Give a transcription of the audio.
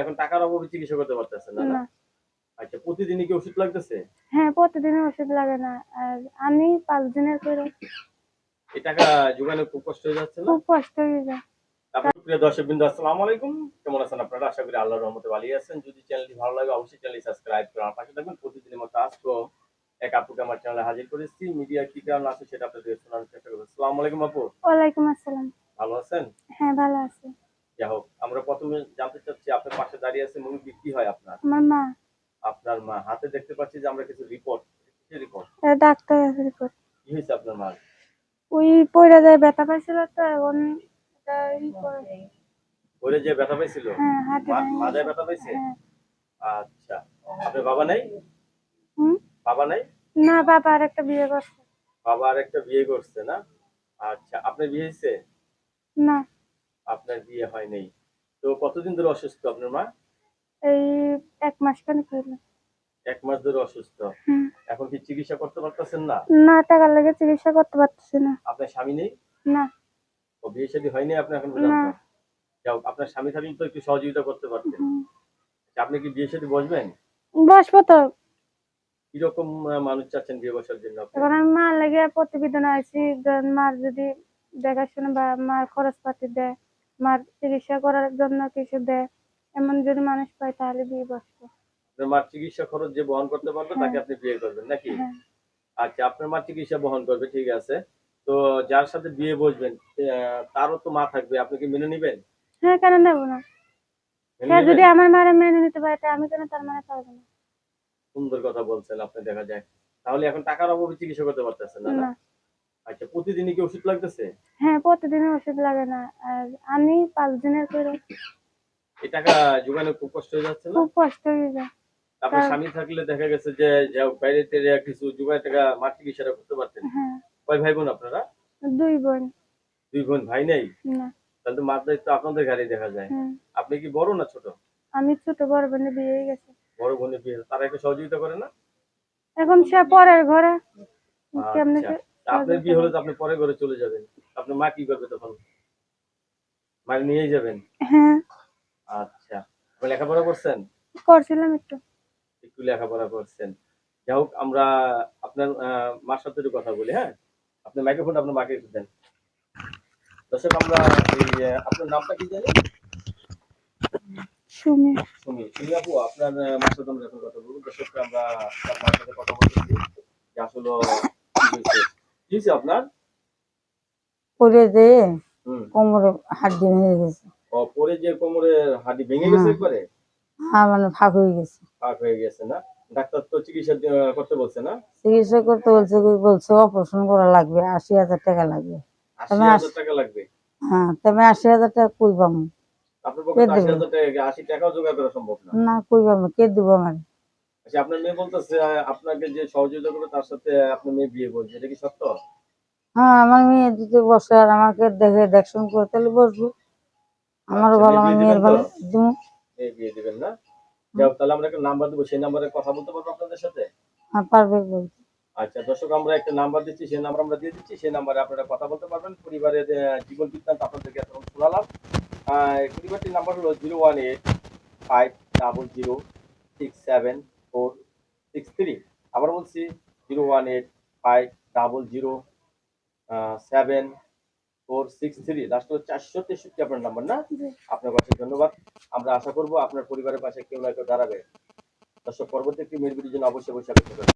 এখন টাকার অভাবে চিকিৎসা করতে পারতেছেন না আচ্ছা প্রতিদিনই কি ওষুধ লাগতেছে? হ্যাঁ প্রতিদিন ওষুধ লাগে না। আর আমি পাঁচ দিনের করে। এই টাকা খুব কষ্ট হয়ে যাচ্ছে না? খুব কষ্ট হয়ে যায়। প্রিয় দর্শক বিন্দু আসসালামু আলাইকুম। কেমন আছেন আপনারা? আশা করি আল্লাহর রহমতে ভালো আছেন। যদি চ্যানেলটি ভালো লাগে অবশ্যই চ্যানেলটি সাবস্ক্রাইব করে আমার পাশে থাকবেন। প্রতিদিনের মতো আজকেও এক আপুকে আমার চ্যানেলে হাজির করেছি। মিডিয়া কি কারণ আছে সেটা আপনাদের শোনানোর চেষ্টা করব। আসসালামু আলাইকুম আপু। ওয়ালাইকুম আসসালাম। ভালো আছেন? হ্যাঁ ভালো আছে। যাই হোক আমরা প্রথমে জানতে চাচ্ছি আপনার পাশে দাঁড়িয়ে আছে মুরগি কি হয় আপনার? আমার মা। আপনার মা। হাতে দেখতে পাচ্ছি যে আমরা কিছু রিপোর্ট কি রিপোর্ট ডাক্তার রিপোর্ট কি হয়েছে আপনার মা ওই পয়লা যায় ব্যথা পাইছিল তো এখন এটা ই করে ওরে যে ব্যথা পাইছিল? হ্যাঁ হাতে মাথায় ব্যথা পাইছে? হ্যাঁ। আচ্ছা। আপনার বাবা নাই? হুম? বাবা নাই? না বাবা আর একটা বিয়ে করছে। বাবা আর একটা বিয়ে করছে না? আচ্ছা আপনার বিয়ে হয়েছে? না। আপনার বিয়ে হয় নাই। তো কতদিন ধরে অসুস্থ আপনার মা? এই এক মাস কেন করল এক মাস ধরে অসুস্থ। এখন কি চিকিৎসা করতে পারতেছেন না? না টাকার লেগে চিকিৎসা করতে পারতেছি না। আপনার স্বামী নেই? না। ও বিয়ে শাদী হয়নি আপনি এখন। পর্যন্ত? যাও আপনার স্বামী থাকলে তো একটু সহযোগিতা করতে পারতেন। আচ্ছা, আপনি কি বিয়ে শাদী বসবেন? বসবো তো। কীরকম মানুষ চাচ্ছেন বিয়ে বসার জন্য এখন আমি মার লেগে প্রতিবেদন আছি মার যদি দেখাশোনা বা মার খরচপাতি দেয় মার চিকিৎসা করার জন্য কিছু দেয় এমন যদি মানুষ পায় তাহলে বিয়ে বসবো। মার চিকিৎসা খরচ যে বহন করতে পারবে তাকে হ্যাঁ। আপনি বিয়ে করবেন নাকি? হ্যাঁ। আচ্ছা আপনার মা চিকিৎসা বহন করবে ঠিক আছে। তো যার সাথে বিয়ে বসবেন তারও তো মা থাকবে আপনি কি মেনে নেবেন? হ্যাঁ কেন নেব না? যদি আমার মারে মেনে নিতে পারে আমি কেন তার মানে পারব না? সুন্দর কথা বলছেন আপনি দেখা যায়। তাহলে এখন টাকার অভাবে চিকিৎসা করতে পারতেছেন না। আচ্ছা প্রতিদিনই কি ওষুধ লাগতেছে? হ্যাঁ প্রতিদিন ওষুধ লাগে না। আর আমি পাঁচ দিনের করে এই টাকা যোগানো খুব কষ্ট হয়ে যাচ্ছে না? খুব কষ্ট হয়ে যায়। আপনার স্বামী থাকলে দেখা গেছে যে বাইরে থেকে কিছু যোগায় টাকা মার চিকিৎসাটা করতে পারতেন। হ্যাঁ। কয় ভাই বোন আপনারা? দুই বোন। দুই বোন ভাই নাই? না। তাহলে তো মার দায়িত্ব আপনাদের গাড়ি দেখা যায়। হুম আপনি কি বড় না ছোট? আমি ছোট বড় বোনের বিয়ে হয়ে গেছে। বড় বোনের বিয়ে তারা একটু সহযোগিতা করে না? এখন সে পরের ঘরে। কেমনে আচ্ছা। কি- তা আপনার বিয়ে হলে তো আপনি পরে ঘরে চলে যাবেন? আপনার মা কি করবে তখন? মা নিয়েই যাবেন? হ্যাঁ। আচ্ছা। আপনি লেখাপড়া করছেন? করছিলাম একটু। একটু লেখাপড়া করছেন। যাই হোক আমরা আপনার মার সাথে একটু কথা বলি হ্যাঁ? মাইক্রোফোন আপনার মাকে একটু দেন। দর্শক আমরা এই আপনার নামটা কি জানি সুমি। সুমি। সুমি আপু আপনার আহ, মার সাথে আমরা এখন কথা বলব। দর্শক আমরা আপনার সাথে কথা বলতেছি। যে আসলে হয়েছে আপনার? কোমরে হাড্ডি ভেঙে গেছে। ও যে কোমরের হাড়ি ভেঙে গেছে হ্যাঁ। একবারে? মানে ফাঁক হয়ে গেছে। ফাঁক হয়ে গেছে না? ডাক্তার তো চিকিৎসা করতে বলছে না? চিকিৎসা করতে বলছে বলছে অপারেশন করা লাগবে আশি হাজার টাকা লাগবে। আশি হাজার টাকা লাগবে? হ্যাঁ তবে আশি হাজার টাকা কই পাবো? আপনার পক্ষে আশি? হাজার টাকা আশি টাকাও জোগাড় করা সম্ভব না। না কই পাবো? কে দিব আমার? আচ্ছা আপনার মেয়ে বলতেছে আপনাকে যে সহযোগিতা করবে তার সাথে আপনার মেয়ে বিয়ে করছে এটা কি সত্য? হ্যাঁ আমার মেয়ে যদি বসে আর আমাকে দেখে দেখশন করে তাহলে বসবো। আমারও আচ্ছা, ভালো আমার মেয়ের ভালো মেয়ে বিয়ে দিবেন না? যাও তাহলে আমরা একটা নাম্বার দেবো সেই নাম্বারে কথা বলতে পারব আপনাদের সাথে? হ্যাঁ পারবে বলছে আচ্ছা দর্শক আমরা একটা নাম্বার দিচ্ছি সেই নাম্বার আমরা দিয়ে দিচ্ছি সেই নাম্বারে আপনারা কথা বলতে পারবেন। পরিবারের জীবন বৃত্তান্ত আপনাদেরকে এখন শোনালাম পরিবারটির নাম্বার হলো zero one eight five double zero six seven three আবার বলছি zero one eight five double zero seven four six three last হলো চারশো তেষট্টি আপনার নাম্বার না। আপনার কাছে ধন্যবাদ। আমরা আশা করব আপনার পরিবারের পাশে কেউ না কেউ দাঁড়াবে। দর্শক পরবর্তী একটি মেয়ের জন্য অবশ্যই অবশ্যই।